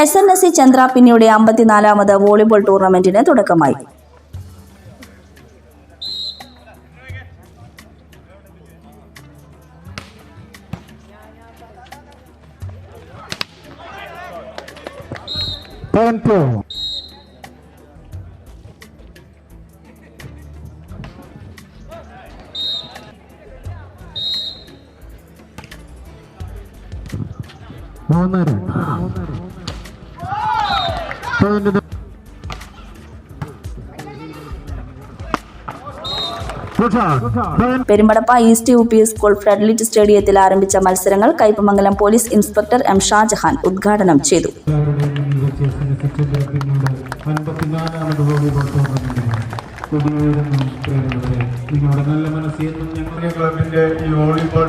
S N S C Chandra ചന്ദ്രാപിന്നിയുടെ അമ്പത്തിനാലാമത് volleyball ടൂർണമെന്റിന് തുടക്കമായി മൂന്ന് two. Perumbadappa east U P school floodlit സ്റ്റേഡിയത്തിൽ ആരംഭിച്ച മത്സരങ്ങൾ Kaipamangalam police inspector M Shajahan ഉദ്ഘാടനം ചെയ്തു. നല്ല ഞങ്ങളുടെ ഈ വോളിബോൾ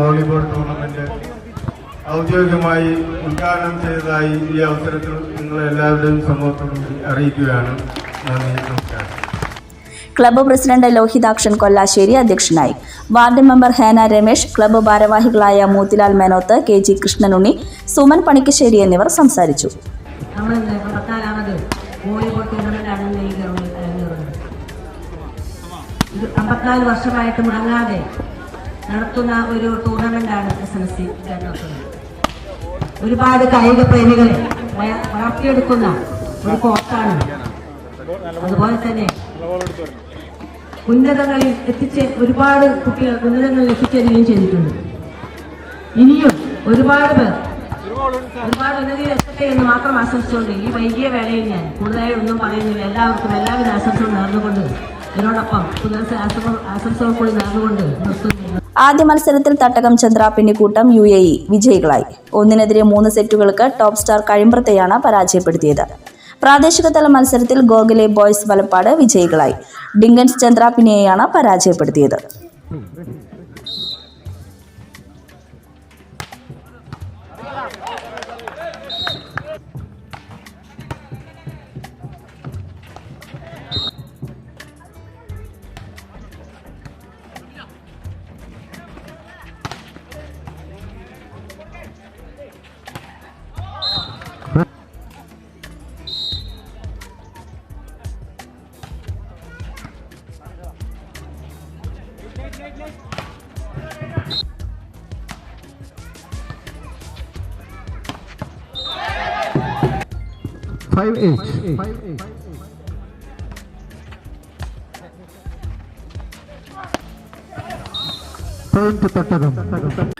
വോളിബോൾ ടൂർണമെന്റ്. ഔദ്യോഗികമായി ഉദ്ഘാടനം ചെയ്തതായി ഈ അവസരത്തിൽ നിങ്ങളെ എല്ലാവരുടെയും സമൂഹത്തോട് അറിയിക്കുകയാണ്. നന്ദി നമസ്കാരം. ക്ലബ്ബ് പ്രസിഡന്റ് ലോഹിതാക്ഷൻ കൊല്ലാശ്ശേരി അധ്യക്ഷനായി. Ward member Hena Ramesh club ഭാരവാഹികളായ മോത്തിലാൽ മേനോത്ത് കെ ജി കൃഷ്ണനുണ്ണി സുമൻ പണിക്കശ്ശേരി എന്നിവർ സംസാരിച്ചു. ഇത് അമ്പത്തിനാല് വർഷമായിട്ട് മുടങ്ങാതെ നടത്തുന്ന ഒരു ടൂർണമെന്റാണ് എസ് എൻ സി ഒരുപാട് കായിക പ്രേമികളെ വള- വളർത്തിയെടുക്കുന്ന ഒരു കോട്ടാണ് അതുപോലെ തന്നെ ഉന്നതങ്ങളിൽ എത്തിച്ച് ഒരുപാട് കുട്ടികൾ ഉന്നതങ്ങളിൽ എത്തിച്ചേരുകയും ചെയ്തിട്ടുണ്ട്. ഇനിയും ഒരുപാട് പേർ ഒരുപാട് ഉന്നതിയിൽ എത്തട്ടെ എന്ന് മാത്രം ആശംസിച്ചുകൊണ്ട് ഈ വൈകിയ വേളയിൽ ഞാൻ കൂടുതലായി ഒന്നും പറയുന്നില്ല. എല്ലാവർക്കും എല്ലാവിധ ആശംസകളും നേർന്നുകൊണ്ട് ഇതിനോടൊപ്പം പുനർ ആശംസകൾ കൂടി നേർന്നുകൊണ്ട് നിർത്തുന്നു. ആദ്യ മത്സരത്തിൽ തട്ടകം ചന്ദ്രാപ്പിന്റെ കൂട്ടം യു എ ഇ വിജയികളായി. ഒന്നിനെതിരെ മൂന്ന് സെറ്റുകൾക്ക് ടോപ് സ്റ്റാർ കഴിമ്പ്രത്തെയാണ് പരാജയപ്പെടുത്തിയത്. പ്രാദേശിക തല മത്സരത്തിൽ ഗോകുലെ ബോയ്സ് വലപ്പാട് വിജയികളായി. ഡിങ്കൻസ് ചന്ദ്രാപ്പിനെയാണ് പരാജയപ്പെടുത്തിയത്. 5H。Turn to Tatagang.